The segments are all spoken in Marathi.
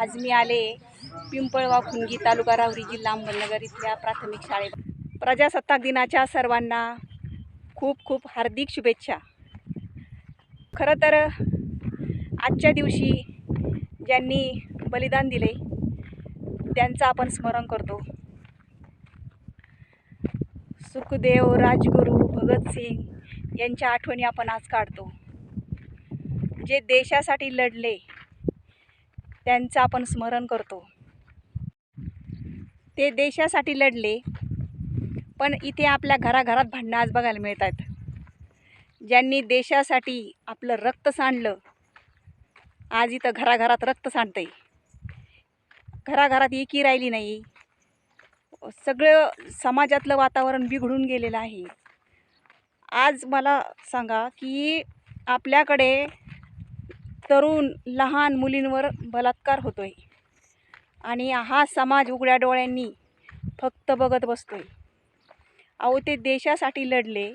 आज मी आले पिंपळगाव खुनगी तालुका राहुरी जिल्हा अहमदनगर इथल्या प्राथमिक शाळेत. प्रजासत्ताक दिनाच्या सर्वांना खूप खूप हार्दिक शुभेच्छा. खरं तर आजच्या दिवशी ज्यांनी बलिदान दिले त्यांचं आपण स्मरण करतो. सुखदेव राजगुरू भगतसिंग यांच्या आठवणी आपण आज काढतो. जे देशासाठी लढले त्यांचं आपण स्मरण करतो. ते देशासाठी लढले पण इथे आपल्या घराघरात भांडणं आज बघायला मिळत आहेत ज्यांनी देशासाठी आपलं रक्त सांडलं आज इथं घराघरात रक्त सांडतंय. घराघरात एकी राहिली नाही. सगळं समाजातलं वातावरण बिघडून गेलेलं आहे. आज मला सांगा की आपल्याकडे तरुण लहान मुलींवर बलात्कार होतो आहे आणि हा समाज उघड्या डोळ्यांनी फक्त बघत बसतो आहे अहो ते देशासाठी लढले.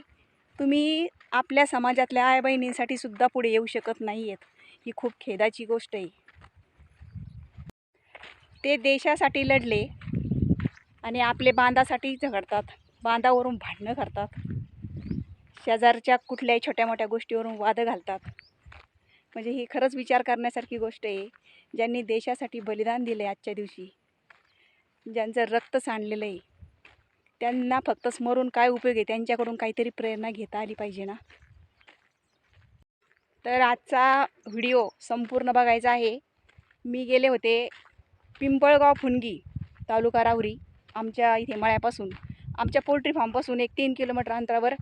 तुम्ही आपल्या समाजातल्या आई बहिणींसाठी सुद्धा पुढे येऊ शकत नाही आहेत ही खूप खेदाची गोष्ट आहे. ते देशासाठी लढले आणि आपले बांधासाठी झगडतात. बांधावरून भांडणं करतात. शेजारच्या कुठल्याही छोट्या मोठ्या गोष्टीवरून वाद घालतात. म्हणजे ही खरंच विचार करण्यासारखी गोष्ट आहे. ज्यांनी देशासाठी बलिदान दिलं आहे आजच्या दिवशी ज्यांचं रक्त सांडलेलं आहे त्यांना फक्त स्मरून काय उपयोग आहे त्यांच्याकडून काहीतरी प्रेरणा घेता आली पाहिजे ना? तर आजचा व्हिडिओ संपूर्ण बघायचा आहे. मी गेले होते पिंपळगाव फुनगी तालुका राहुरी आमच्या इथे मळ्यापासून. आमच्या पोल्ट्री फार्मपासून एक तीन किलोमीटर अंतरावर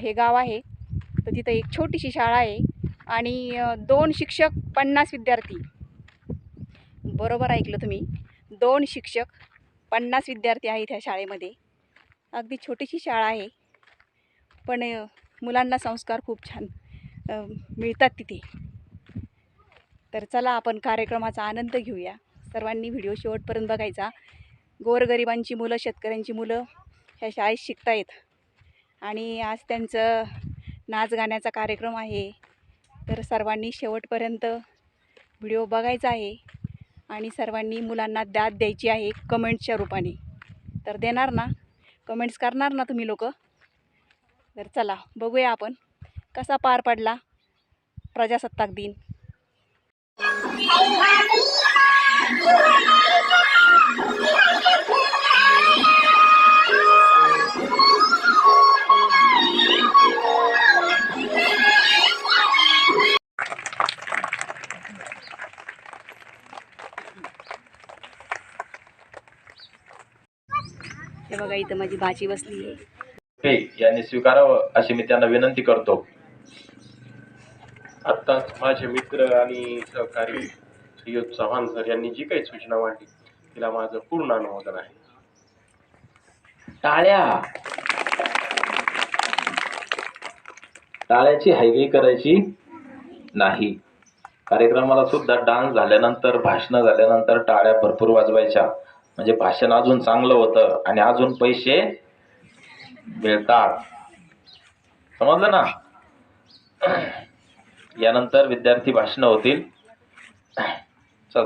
हे गाव आहे. तर तिथं एक छोटीशी शाळा आहे. आणि दोन शिक्षक पन्नास विद्यार्थी. बरोबर ऐकलं तुम्ही. दोन शिक्षक पन्नास विद्यार्थी आहेत ह्या शाळेमध्ये. अगदी छोटीशी शाळा आहे. पण मुलांना संस्कार खूप छान मिळतात तिथे. तर चला आपण कार्यक्रमाचा आनंद घेऊया. सर्वांनी व्हिडिओ शेवटपर्यंत बघायचा. गोरगरिबांची मुलं शेतकऱ्यांची मुलं ह्या शाळेत शिकतायत. आणि आज त्यांचं नाच गाण्याचा कार्यक्रम आहे. तर सर्वांनी शेवटपर्यंत व्हिडिओ बघायचा आहे आणि सर्वांनी मुलांना दाद द्यायची आहे कमेंट्सच्या रूपाने. तर देणार ना? कमेंट्स करणार ना तुम्ही लोक? तर चला बघूया आपण कसा पार पडला प्रजासत्ताक दिन. हे बघा इथं माझी भाजी बसली आहे. यांनी स्वीकारावं अशी मी त्यांना विनंती करतो. आत्ताच माझे मित्र आणि सहकारी श्रीयुत चव्हाण सर यांनी जी काही सूचना मांडली तिला माझं पूर्ण अनुमोदन आहे. टाळ्या. टाळ्याची हायगई करायची नाही. कार्यक्रमाला सुद्धा डान्स झाल्यानंतर भाषणं झाल्यानंतर टाळ्या भरपूर वाजवायच्या. म्हणजे भाषण अजून चांगलं होतं आणि अजून पैसे मिळतात. समजलं ना? यानंतर विद्यार्थी भाषणं होतील. चल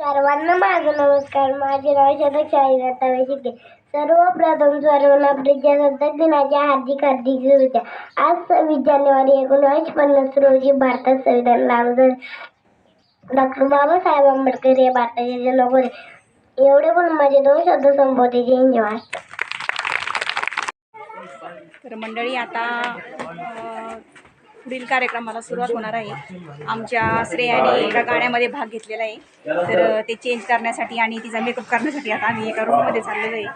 सर्वांना माझा नमस्कार. माझे नाव शतक शाहीदत्ता शिके सर्वप्रथम सर्वांना प्रजासत्ताक दिनाच्या हार्दिक हार्दिक शुभेच्छा. आज सव्वीस जानेवारी एकोणीसशे पन्नास रोजी भारतात संविधान लागू झाले. डॉक्टर बाबासाहेब आंबेडकर हे भारताचे जनक होते. एवढे पण माझे दोन शब्द संबोधते जय तर मंडळी आता पुढील कार्यक्रमाला सुरुवात होणार आहे. आमच्या श्रेयाने एका गाण्यामध्ये भाग घेतलेला आहे. तर ते चेंज करण्यासाठी आणि तिचा मेकअप करण्यासाठी आता आम्ही एका रूममध्ये चाललेलो आहे.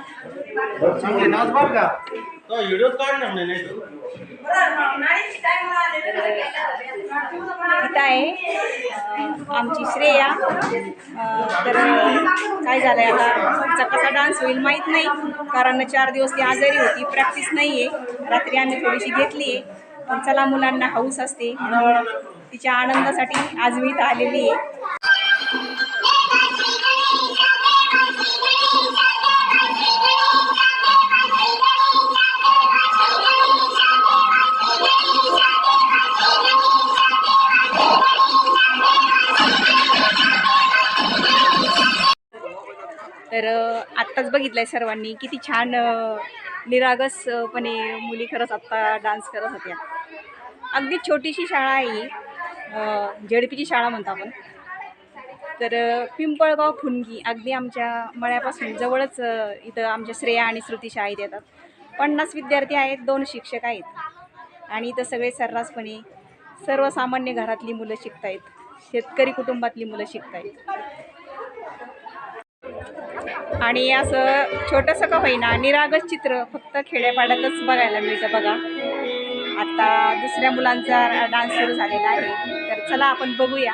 इथं आहे आमची श्रेया. तर काय झालंय आता? तिचा कसा डान्स होईल माहीत नाही. कारण चार दिवस ती आजारी होती प्रॅक्टिस नाही आहे रात्री आम्ही थोडीशी घेतली आहे पण चला मुलांना हाऊस असते. तिच्या आनंदासाठी आज मी इथं आलेली आहे. तर आत्ताच बघितलं आहे सर्वांनी किती छान निरागसपणे मुली खरंच आत्ता डान्स करत होत्या. अगदी छोटीशी शाळा आहे ही. झेडपीची शाळा म्हणतो आपण. तर पिंपळगाव फुनगी अगदी आमच्या मळ्यापासून जवळच इथं आमच्या श्रेया आणि श्रुती शाळेत येतात. पन्नास विद्यार्थी आहेत दोन शिक्षक आहेत. आणि इथं सगळे सर्रासपणे सर्वसामान्य घरातली मुलं शिकत आहेत शेतकरी कुटुंबातली मुलं शिकत आहेत आणि असं छोटंसं का होईना निरागस चित्र फक्त खेड्यापाड्यातच बघायला मिळतं बघा. आता दुसऱ्या मुलांचा डान्स सुरू झालेला आहे. तर चला आपण बघूया.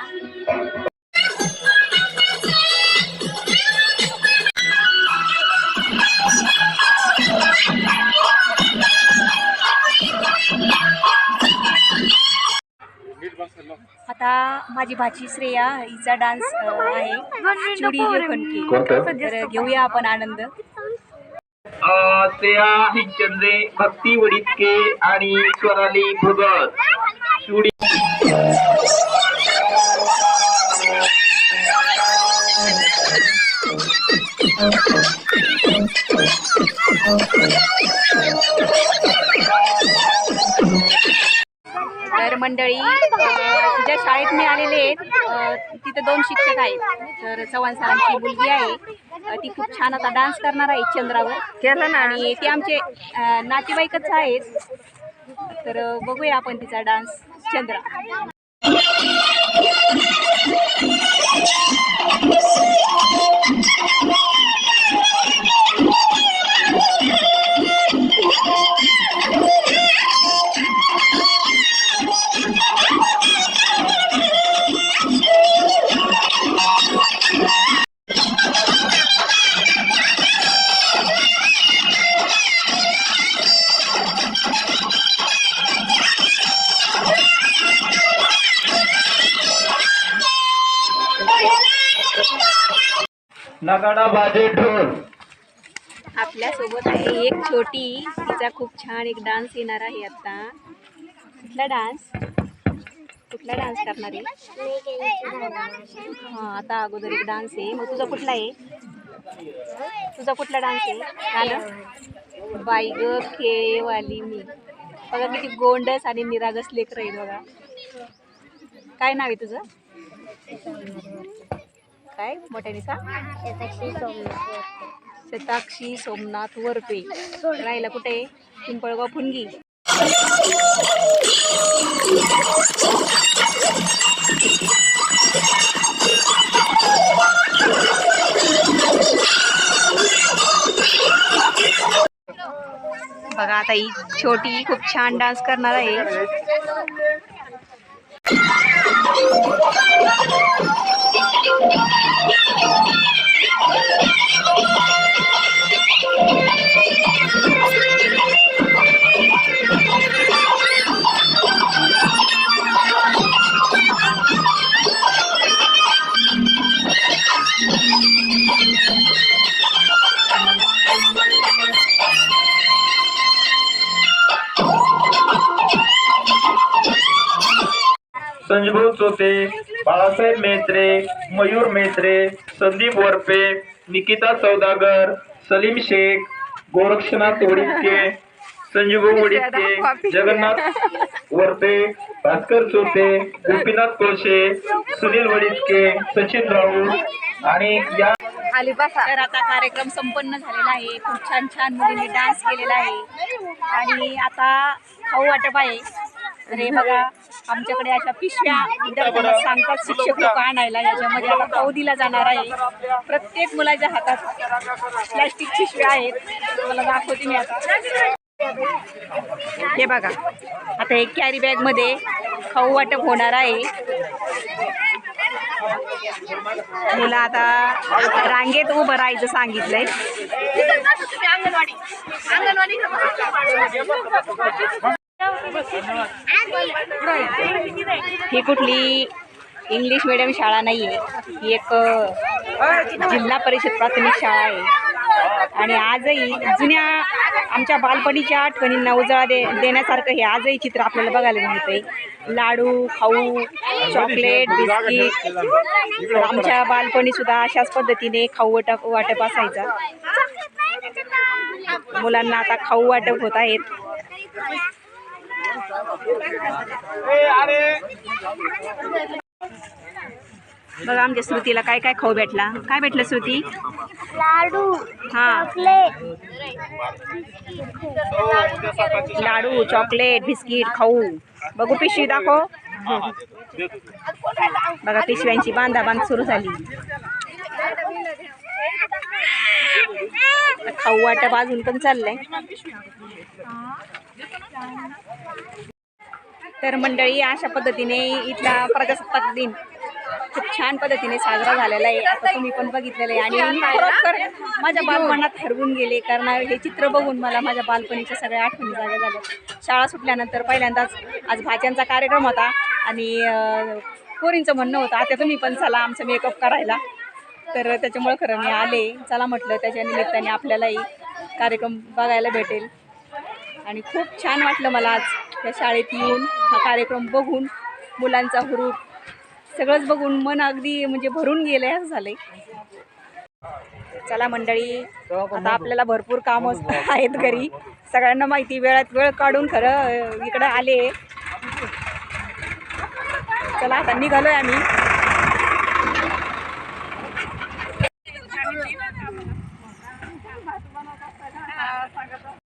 आता माझी भाची श्रेया हिचा डान्स आहे. चुडी घेऊया आपण आनंद. श्रेया हिचंद्रे भक्ती वडितके आणि स्वराली भुगत चुडी Okay. मंडळी ज्या शाळेत मी आलेले आहेत तिथे दोन शिक्षक आहेत. तर चव्हाण सरांची मुलगी आहे. ती खूप छान आता डान्स करणार आहे चंद्रावर. केलं ना. आणि ते आमचे नातेवाईकच आहेत. तर बघूया आपण तिचा डान्स चंद्रा. नगाडा बाजे ढोल आपल्यासोबत आहे एक छोटी तिचा खूप छान एक डान्स येणार आहे आता. कुठला डान्स कुठला डान्स करणार आहे? हां आता अगोदर एक डान्स आहे. मग तुझा कुठला आहे? तुझा कुठला डान्स आहे? काल बाई ग खेळवाली मी. बघा किती गोंडस आणि निरागस लेकर आहे बघा. काय नाव आहे तुझं? काय? मोठ्याने सांग शताक्षी सोमनाथ वरपे. राहिला कुठे? पिंपळगाव फुनगी. बघा आता ही छोटी खूप छान डान्स करणार आहे. Sandy Blue Trophy. बाळासाहेब मेत्रे मयूर मेत्रे संदीप वरपे निकिता सौदागर सलीम शेख गोरक्षनाथ वडितके संजीभाऊ वडितके जगन्नाथ वरपे भास्कर चोते गोपीनाथ कोळशे सुनील वडितके सचिन राऊत आणि या तर आता कार्यक्रम संपन्न झालेला आहे. खूप छान छान मुलींनी डान्स केलेला आहे. आणि आता खाऊ वाटप आहे. तर हे बघा आमच्याकडे अशा पिशव्या विद्यार्थ्यांना सांगतात शिक्षक लोक आणायला याच्यामध्ये आता खाऊ दिला जाणार आहे. प्रत्येक मुलाच्या हातात प्लॅस्टिक पिशव्या आहेत. मला दाखवते मी आता. हे बघा आता एक कॅरी बॅगमध्ये खाऊ वाटप होणार आहे. मुलं आता रांगेत उभं राहायचं सांगितलंय. ही कुठली इंग्लिश मिडियम शाळा नाही आहे ही एक जिल्हा परिषद प्राथमिक शाळा आहे. आणि आजही जुन्या आमच्या बालपणीच्या आठवणींना उजाळा दे देण्यासारखं हे आजही चित्र आपल्याला बघायला मिळतंय. लाडू खाऊ चॉकलेट बिस्किट आमच्या बालपणी सुद्धा अशाच पद्धतीने खाऊ वाटप वाटप असायचा. मुलांना आता खाऊ वाटप होत आहेत. बघा आमच्या श्रुतीला काय काय खाऊ भेटला. काय भेटलं श्रुती? लाडू हा. लाडू चॉकलेट बिस्किट खाऊ. बघू पिशवी दाखव. बघा पिशव्यांची बांधाबांध सुरू झाली. खाऊ वाटप अजून पण चाललंय. तर मंडळी अशा पद्धतीने इथला प्रजासत्ताक दिन खूप छान पद्धतीने साजरा झालेला आहे. आता तुम्ही पण बघितलेलं आहे. आणि खरोखर माझ्या बालपणात हरवून गेले. कारण हे चित्र बघून मला माझ्या बालपणीच्या सगळ्या आठवणी जाग्या झाल्या. शाळा सुटल्यानंतर पहिल्यांदाच आज भाज्यांचा कार्यक्रम होता. आणि पोरींचं म्हणणं होतं आता तुम्ही पण चला आमचं मेकअप करायला. तर त्याच्यामुळं खरं मी आले. चला म्हटलं त्याच्या निमित्ताने आपल्यालाही कार्यक्रम बघायला भेटेल. आणि खूप छान वाटलं मला आज त्या शाळेत येऊन हा कार्यक्रम बघून मुलांचा हुरूप सगळंच बघून मन अगदी म्हणजे भरून गेलं असं झालंय. चला मंडळी आता आपल्याला भरपूर कामं आहेत घरी. सगळ्यांना माहिती वेळात वेळ काढून खरं इकडं आले. चला आता निघालोय आम्ही.